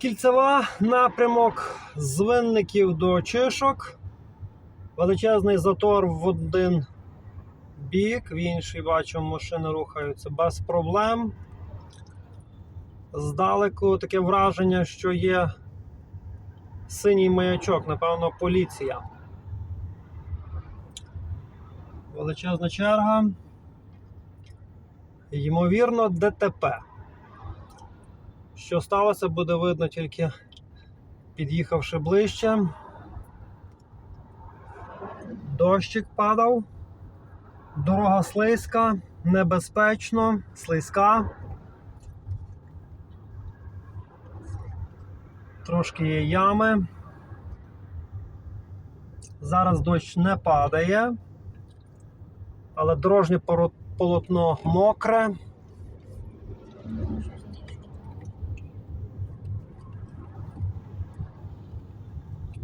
Кільцева напрямок з винників до чишок. Величезний затор в один бік, в інший бачимо, машини рухаються без проблем. Здалеку таке враження, що є синій маячок, напевно, поліція. Величезна черга. Ймовірно, ДТП. Що сталося, буде видно тільки під'їхавши ближче. Дощик падав. Дорога слизька, небезпечно, слизька. Трошки є ями. Зараз дощ не падає, але дорожнє полотно мокре.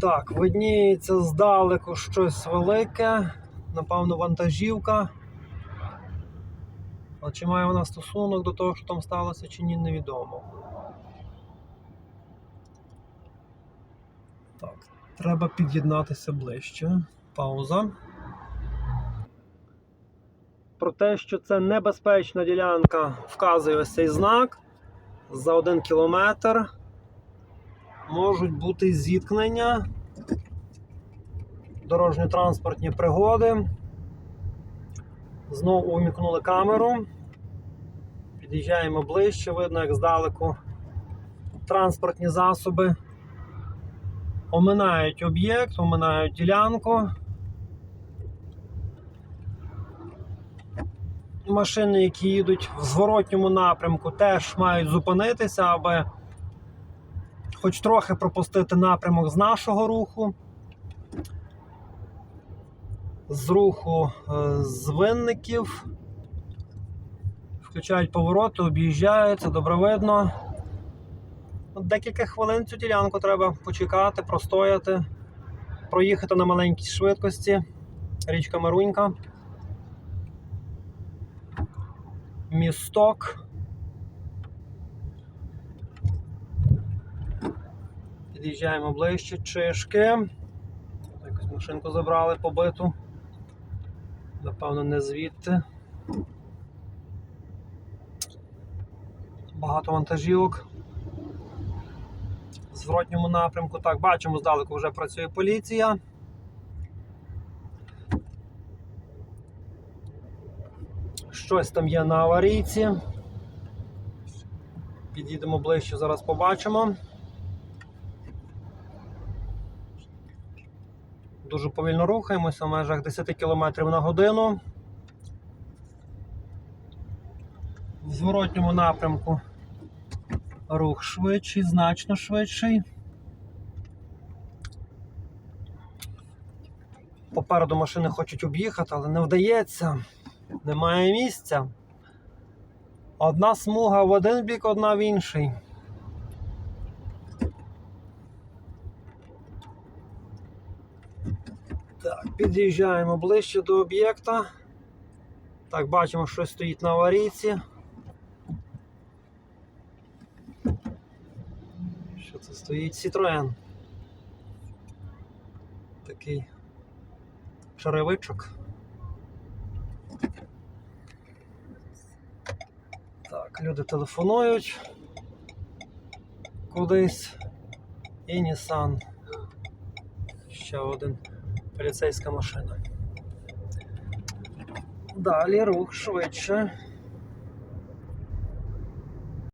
Так, видніється здалеку щось велике, напевно, вантажівка. Але чи має вона стосунок до того, що там сталося, чи ні, невідомо. Так, треба під'єднатися ближче. Пауза. Про те, що це небезпечна ділянка, вказує ось цей знак. За один кілометр можуть бути зіткнення, дорожньо-транспортні пригоди. Знову увімкнули камеру. Під'їжджаємо ближче, видно, як здалеку транспортні засоби оминають об'єкт, оминають ділянку. Машини, які їдуть в зворотньому напрямку, теж мають зупинитися, аби хоч трохи пропустити напрямок з нашого руху, з руху е, з винників. Включають повороти, об'їжджають, це добре видно. Декілька хвилин цю ділянку треба почекати, простояти, проїхати на маленькій швидкості. Річка Марунька. Місток. Під'їжджаємо ближче, чишки. Якусь машинку забрали побиту. Напевно, не звідти. Багато вантажівок. В зворотньому напрямку. Так, бачимо, здалеку вже працює поліція. Щось там є на аварійці. Під'їдемо ближче, зараз побачимо. Дуже повільно рухаємося в межах 10 км на годину. В зворотньому напрямку рух швидший, значно швидший. Попереду машини хочуть об'їхати, але не вдається. Немає місця. Одна смуга в один бік, одна в інший. Так, під'їжджаємо ближче до об'єкта. Так, бачимо, що стоїть на аварійці. Що це стоїть? Citroen. Такий черевичок. Так, люди телефонують кудись. І Nissan. Ще один поліцейська машина. Далі рух швидше.